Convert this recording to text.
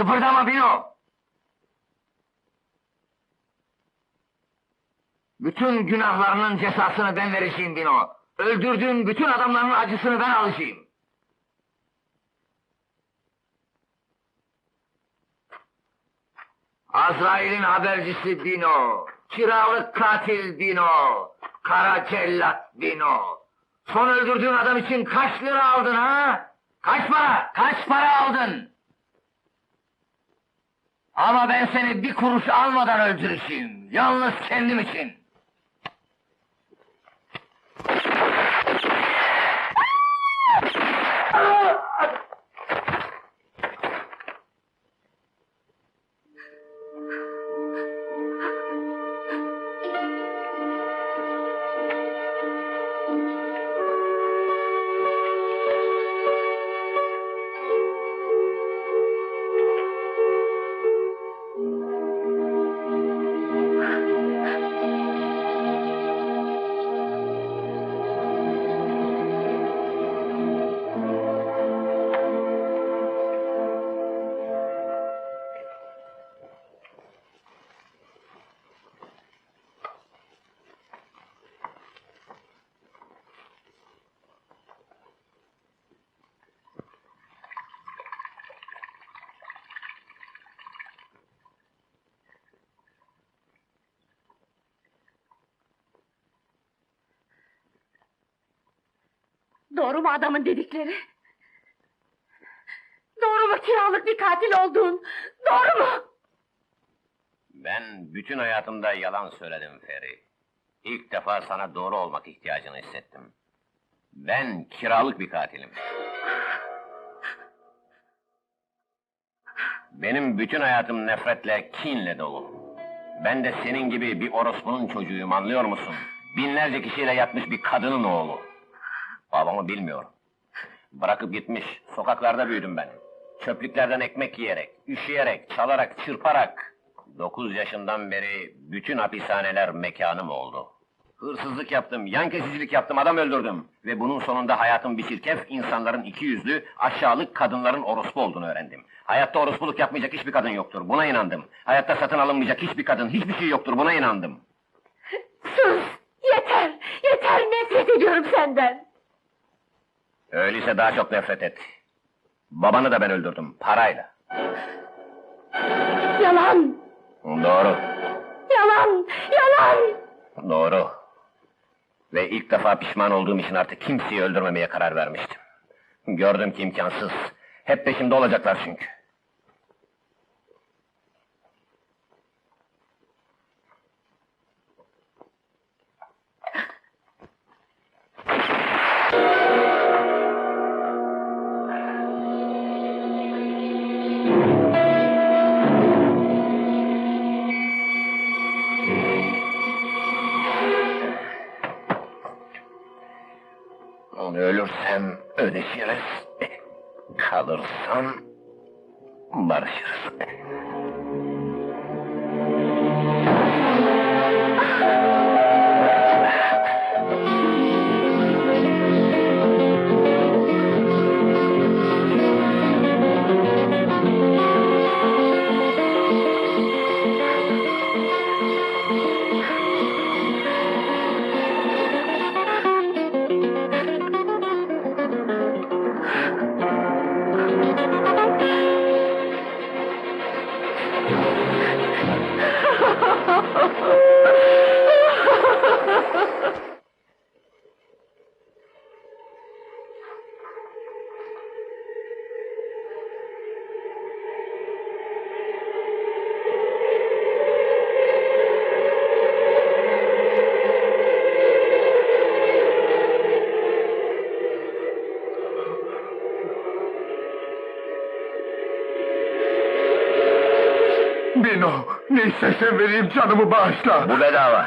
Kıpırdama Bino! Bütün günahlarının cezasını ben vereceğim Bino. Öldürdüğün bütün adamların acısını ben alacağım. Azrail'in habercisi Bino. Kiralık katil Bino. Kara cellat Bino. Son öldürdüğün adam için kaç lira aldın ha? Kaç para? Kaç para aldın? Ama ben seni bir kuruş almadan öldüreceğim. Yalnız kendim için. Doğru mu adamın dedikleri? Doğru mu kiralık bir katil olduğun? Doğru mu? Ben bütün hayatımda yalan söyledim Feri. İlk defa sana doğru olmak ihtiyacını hissettim. Ben kiralık bir katilim. Benim bütün hayatım nefretle, kinle dolu. Ben de senin gibi bir orospunun çocuğuyum anlıyor musun? Binlerce kişiyle yatmış bir kadının oğlu. Babamı bilmiyorum. Bırakıp gitmiş, sokaklarda büyüdüm ben. Çöplüklerden ekmek yiyerek, üşüyerek, çalarak, çırparak. Dokuz yaşından beri bütün hapishaneler mekanım oldu. Hırsızlık yaptım, yan kesicilik yaptım, adam öldürdüm. Ve bunun sonunda hayatım bir çirkef, insanların iki yüzlü, aşağılık kadınların orospu olduğunu öğrendim. Hayatta orospuluk yapmayacak hiçbir kadın yoktur, buna inandım. Hayatta satın alınmayacak hiçbir kadın, hiçbir şey yoktur, buna inandım. Sus! Yeter! Yeter! Nefret ediyorum senden! Öyleyse daha çok nefret et. Babanı da ben öldürdüm, parayla. Yalan! Doğru, Yalan! Yalan! doğru. Ve ilk defa pişman olduğum için artık kimseyi öldürmemeye karar vermiştim. Gördüm ki imkansız. Hep peşimde olacaklar çünkü. Ödeşiriz. Kalırsam barışırız. Ha ha ha ha! Bino, ne istersen vereyim canımı bağışla. Bu bedava.